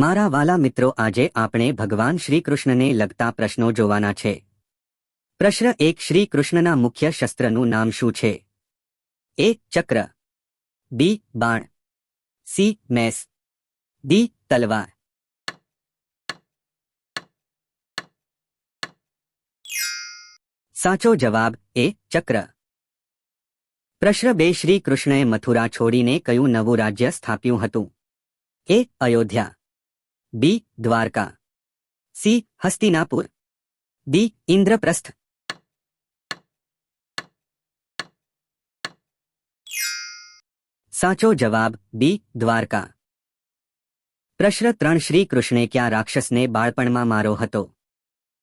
મારા વાલા મિત્રો, આજે આપણે ભગવાન શ્રીકૃષ્ણને લગતા પ્રશ્નો જોવાના છે. પ્રશ્ન એક શ્રી કૃષ્ણના મુખ્ય શસ્ત્રનું નામ શું છે? એ, ચક્ર. બી, બાણ. સી, મેસ. ડી, તલવાર. સાચો જવાબ, એ, ચક્ર. પ્રશ્ન બે શ્રી કૃષ્ણએ મથુરા છોડીને કયું નવું રાજ્ય સ્થાપ્યું હતું? A, Ayodhya. B Dwarka C Hastinapur D Indraprastha સાચો જવાબ બી દ્વારકા પ્રશ્ન ત્રણ શ્રી કૃષ્ણે ક્યાં રાક્ષસને બાળપણમાં મારો હતો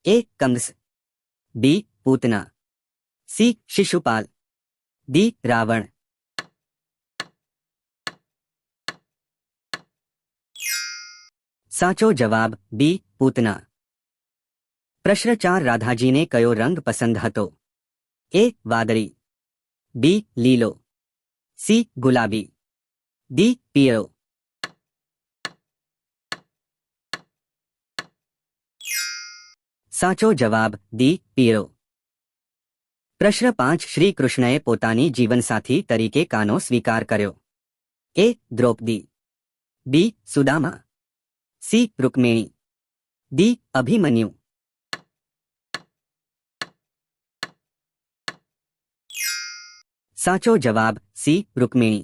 A Kansa B Putana C Shishupal D Ravan સાચો જવાબ, બી, પૂતના. પ્રશ્ન ચાર, રાધાજીને કયો રંગ પસંદ હતો? એ, વાદળી. બી, લીલો. સી, ગુલાબી. ડી, પીળો. સાચો જવાબ દી પીળો. પ્રશ્ન પાંચ શ્રી કૃષ્ણએ પોતાની જીવનસાથી તરીકે કાનો સ્વીકાર કર્યો? A, Draupadi. B, Sudama. C Rukmini D Abhimanyu સાચો જવાબ સી રૂકમિણી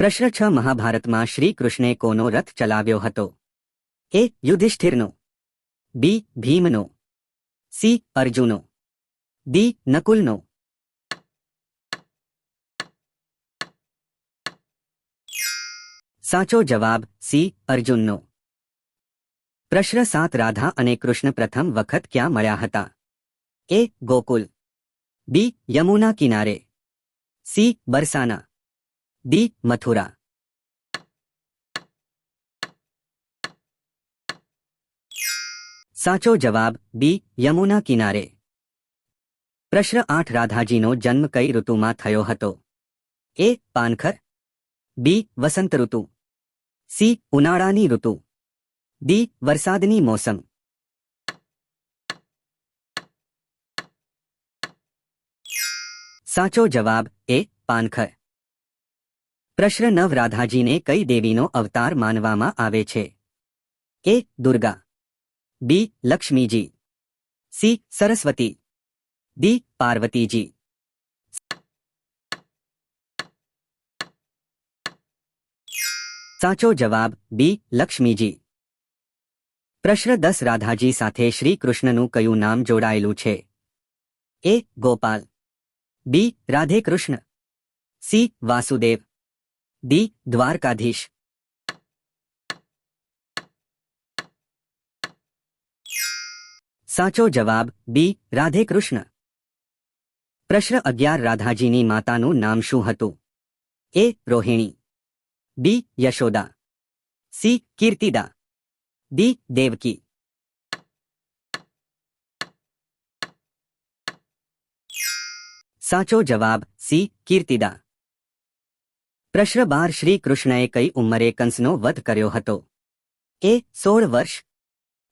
પ્રશ્ન છ મહાભારતમાં શ્રી કૃષ્ણે કોનો રથ ચલાવ્યો હતો એ યુધિષ્ઠિરનો બી ભીમનો સી અર્જુનો ડી નકુલનો સાચો જવાબ સી, અર્જુનનો. પ્રશ્ન સાત, રાધા અને કૃષ્ણ પ્રથમ વખત ક્યાં મળ્યા હતા? એ, ગોકુલ. બી, યમુના કિનારે. સી, બરસાના. ડી, મથુરા. સાચો જવાબ બી, યમુના કિનારે. પ્રશ્ન આઠ, રાધાજીનો જન્મ કઈ ઋતુમાં થયો હતો? એ, પાનખર. બી, વસંત ઋતુ. સી ઉનાળાની ઋતુ ડી વરસાદની મોસમ સાચો જવાબ એ પાનખર પ્રશ્ન નવ રાધાજીને કઈ દેવીનો અવતાર માનવામાં આવે છે A Durga B Lakshmiji C Saraswati D Parvatiji સાચો જવાબ, બી, લક્ષ્મીજી. પ્રશ્ન દસ રાધાજી સાથે શ્રી કૃષ્ણનું કયું નામ જોડાયેલું છે? A, Gopal. B Radhe Krishna C, Vasudev. D, Dwarkadhish. સાચો જવાબ, બી રાધે કૃષ્ણ પ્રશ્ન અગિયાર રાધાજીની માતાનું નામ શું હતું? A, Rohini. B Yashoda C Kirtida D Devaki સાચો જવાબ સી કીર્તિદા પ્રશ્ન બાર શ્રી કૃષ્ણએ કઈ ઉંમરે કંસનો વધ કર્યો હતો એ સોળ વર્ષ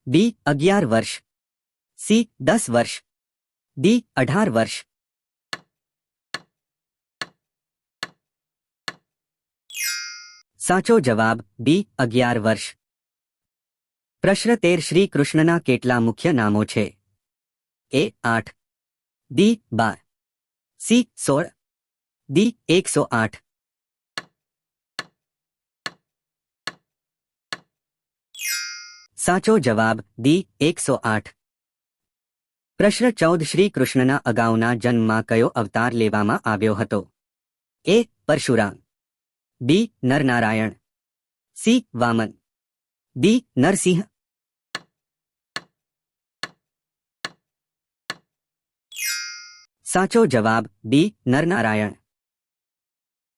બી અગિયાર વર્ષ સી દસ વર્ષ ડી અઢાર વર્ષ સાચો જવાબ બી, અગિયાર વર્ષ. પ્રશ્ન તેર શ્રી કૃષ્ણના કેટલા મુખ્ય નામો છે? એ, આઠ. ડી બાર. સી, સોળ. ડી, એકસો આઠ. સાચો જવાબ ડી, એકસો આઠ. પ્રશ્ન ચૌદ શ્રી કૃષ્ણના અગાઉના જન્મમાં કયો અવતાર લેવામાં આવ્યો હતો? A, Parshuram. B Narnarayan. C Vaman. D Narsinh. સાચો જવાબ બી નરનારાયણ.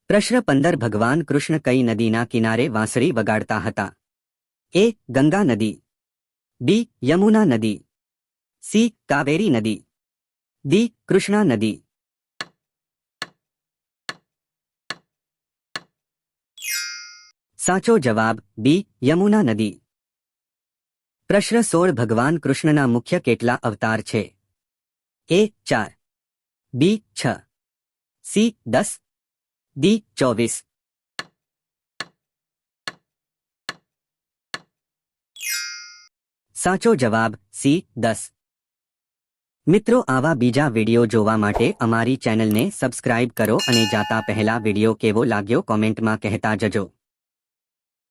પ્રશ્ન પંદર ભગવાન કૃષ્ણ કઈ નદીના કિનારે વાંસળી વગાડતા હતા? એ ગંગા નદી. બી યમુના નદી. સી કાવેરી નદી. ડી કૃષ્ણા નદી. સાચો જવાબ બી યમુના નદી પ્રશ્ન સોળ ભગવાન કૃષ્ણના મુખ્ય કેટલા અવતાર છે એ ચાર બી છ સી દસ ડી ચોવીસ સાચો જવાબ સી દસ મિત્રો આવા બીજા વિડિયો જોવા માટે અમારી ચેનલને સબસ્ક્રાઇબ કરો અને જાતા પહેલા વિડિયો કેવો લાગ્યો કોમેન્ટમાં કહેતા જજો